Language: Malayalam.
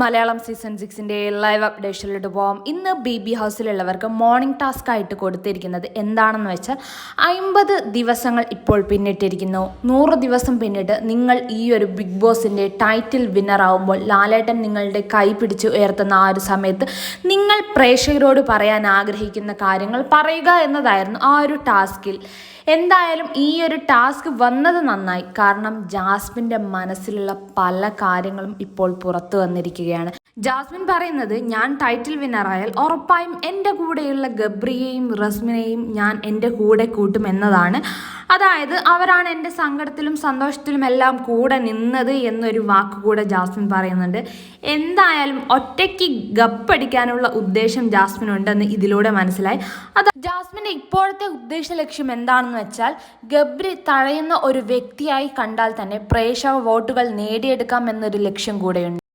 മലയാളം സീസൺ സിക്സിന്റെ ലൈവ് അപ്ഡേഷനിലോട്ട് പോകാം ഇന്ന് ബി ബി ഹൗസിലുള്ളവർക്ക് മോർണിംഗ് ടാസ്ക് ആയിട്ട് കൊടുത്തിരിക്കുന്നത് എന്താണെന്ന് വെച്ചാൽ അമ്പത് ദിവസങ്ങൾ ഇപ്പോൾ പിന്നിട്ടിരിക്കുന്നു. നൂറ് ദിവസം പിന്നിട്ട് നിങ്ങൾ ഈ ഒരു ബിഗ് ബോസിന്റെ ടൈറ്റിൽ വിന്നർ ആവുമ്പോൾ ലാലേട്ടൻ നിങ്ങളുടെ കൈ പിടിച്ച് ഉയർത്തുന്ന ആ ഒരു സമയത്ത് നിങ്ങൾ പ്രേക്ഷകരോട് പറയാൻ ആഗ്രഹിക്കുന്ന കാര്യങ്ങൾ പറയുക എന്നതായിരുന്നു ആ ഒരു ടാസ്കിൽ എന്തായാലും ഈ ഒരു ടാസ്ക് വന്നത് നന്നായി. കാരണം ജാസ്മിന്റെ മനസ്സിലുള്ള പല കാര്യങ്ങളും ഇപ്പോൾ പുറത്തു വന്നിരിക്കുകയാണ് ജാസ്മിൻ പറയുന്നത് ഞാൻ ടൈറ്റിൽ വിന്നറായാൽ ഉറപ്പായും എന്റെ കൂടെയുള്ള ഗബ്രിയെയും റസ്മിനെയും ഞാൻ എന്റെ കൂടെ കൂട്ടും എന്നതാണ്. അതായത് അവരാണ് എന്റെ സങ്കടത്തിലും സന്തോഷത്തിലും എല്ലാം കൂടെ നിന്നത് എന്നൊരു വാക്ക് കൂടെ ജാസ്മിൻ പറയുന്നുണ്ട്. എന്തായാലും ഒറ്റയ്ക്ക് ഗപ്പടിക്കാനുള്ള ഉദ്ദേശം ജാസ്മിൻ ഉണ്ടെന്ന് ഇതിലൂടെ മനസ്സിലായി. അത് ജാസ്മിന്റെ ഇപ്പോഴത്തെ ഉദ്ദേശ ലക്ഷ്യം എന്താണെന്ന് വെച്ചാൽ ഗബ്രി തഴയുന്ന ഒരു വ്യക്തിയായി കണ്ടാൽ തന്നെ പ്രേക്ഷക വോട്ടുകൾ നേടിയെടുക്കാം എന്നൊരു ലക്ഷ്യം കൂടെയുണ്ട്.